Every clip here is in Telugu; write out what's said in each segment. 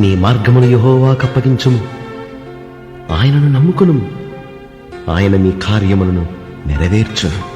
నీ మార్గమును యహోవాకు అప్పగించుము. ఆయనను నమ్ముకును ఆయన నీ కార్యములను నెరవేర్చును.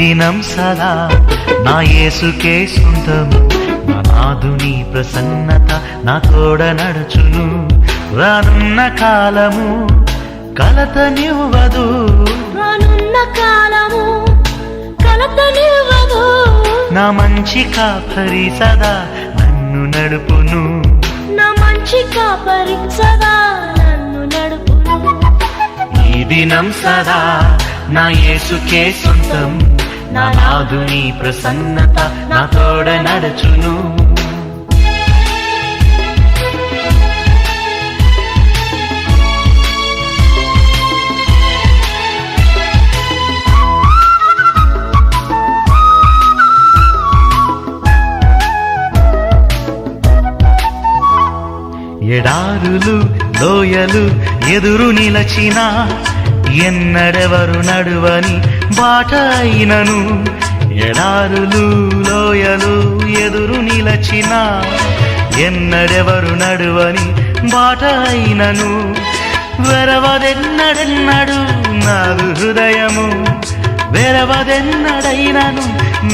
దినం సదా నా యేసుకే సొంతం నా నాదుని ప్రసన్నత నా తోడ నడుచును. రానున్న కాలము కలతనివ్వదు. రానున్న కాలము కలతనివ్వదు. నా మంచి కాపరి సదా నన్ను నడుపును. నా మంచి కాపరి సదా నన్ను నడుపును. ఈ దినం సదా నా యేసుకే సొంతం. నా నాదుని ప్రసన్నత నా తోడ నడుచును. ఎడారులు లోయలు ఎదురు నిలచిన ఎన్నడెవరు నడువని బాట అయినను ఎడారులు లోయలు ఎదురు నిలచిన ఎన్నడెవరు నడువని బాట అయినను వెరవదెన్నడెన్నడు నాదు హృదయము వెరవదెన్నడైనను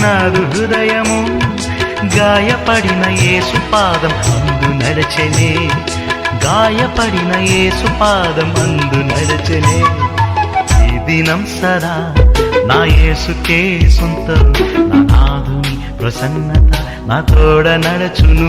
నాదు హృదయము. గాయపడిన ఏసు పాదం అందు నడచనే గాయపడిన ఏసు పాదం అందు నడచనే. ఈ దినం సదా నా యేసుకే సొంతం నా నాదుని ప్రసన్నత నా తోడ నడచును.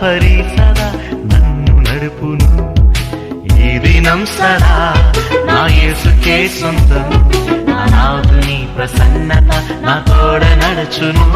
పరి సదా నన్ను నడుపును. ఈ దినం సదా నా యేసుకే సొంతం నా నాదుని ప్రసన్నత నా తోడ నడుచును.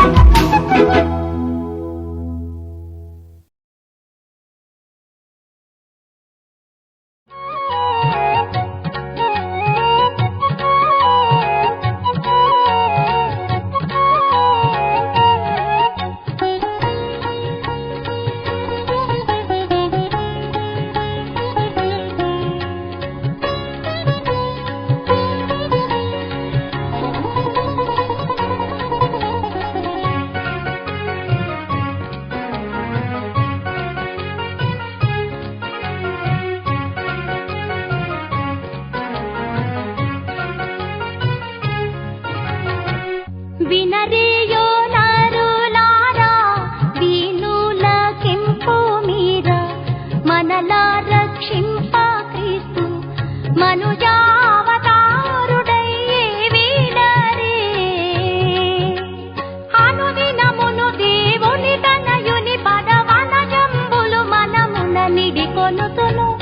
No solo.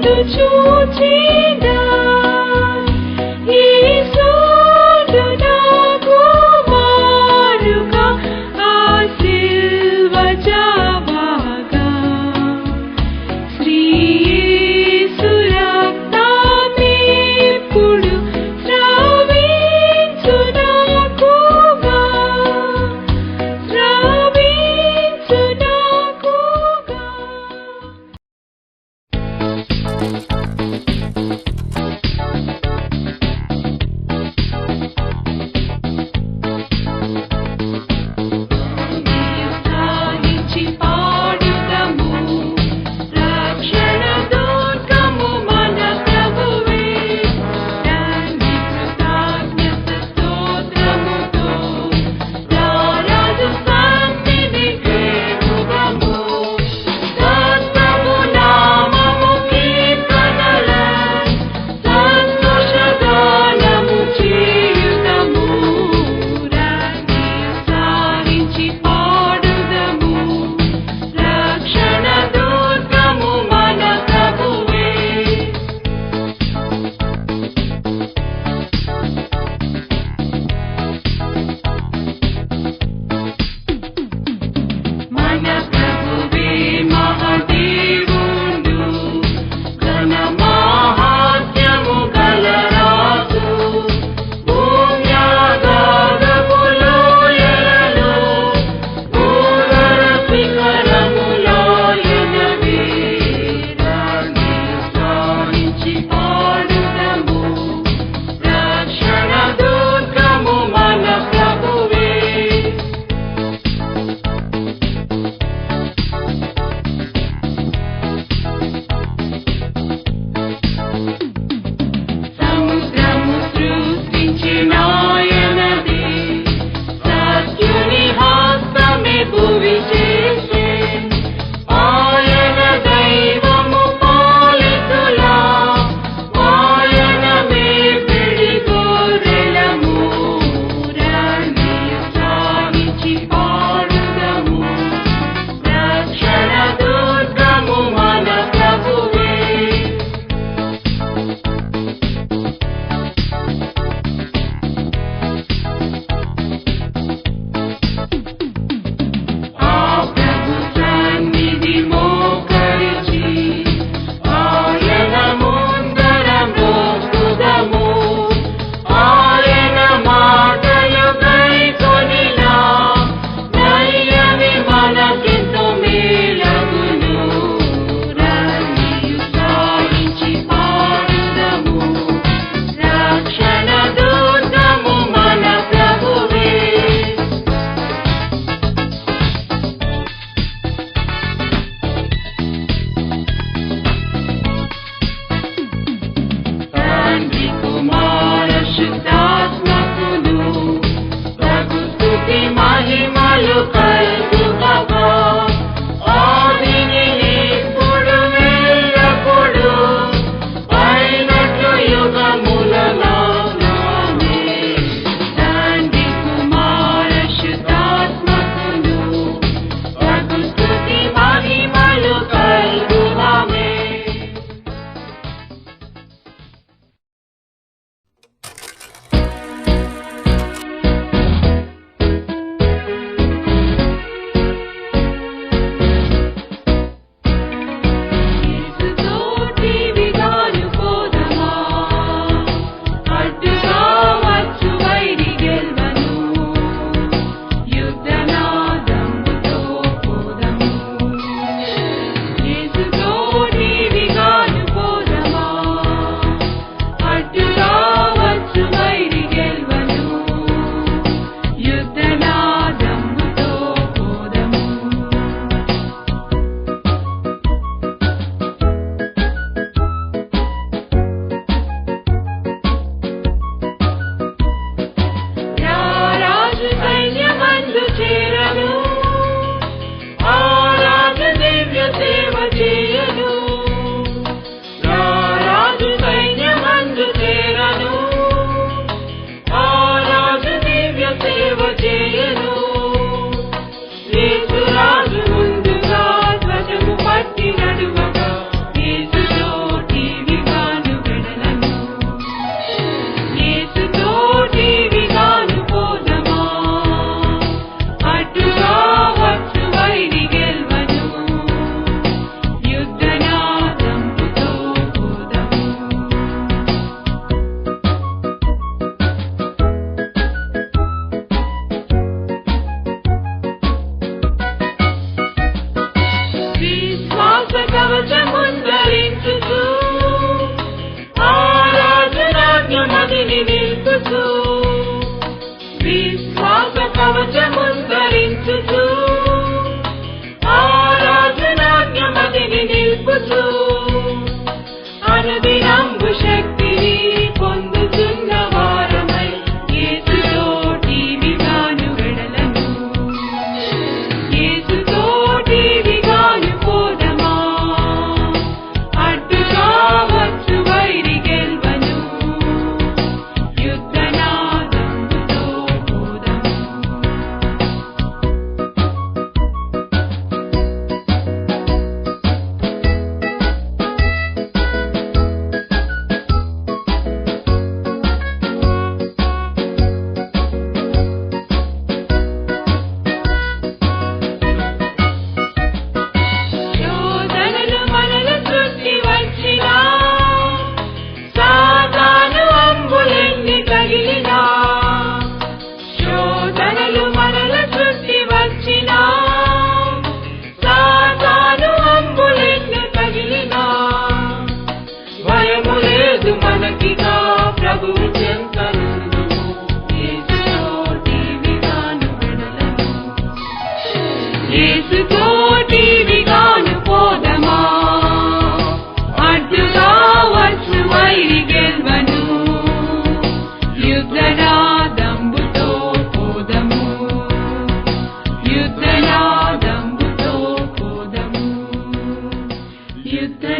的足迹。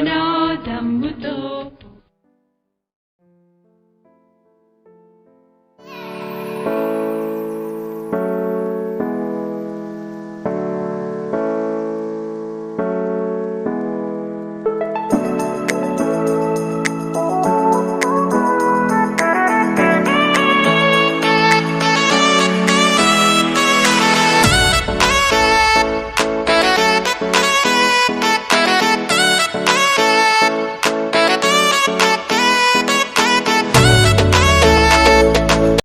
नादम्बुतो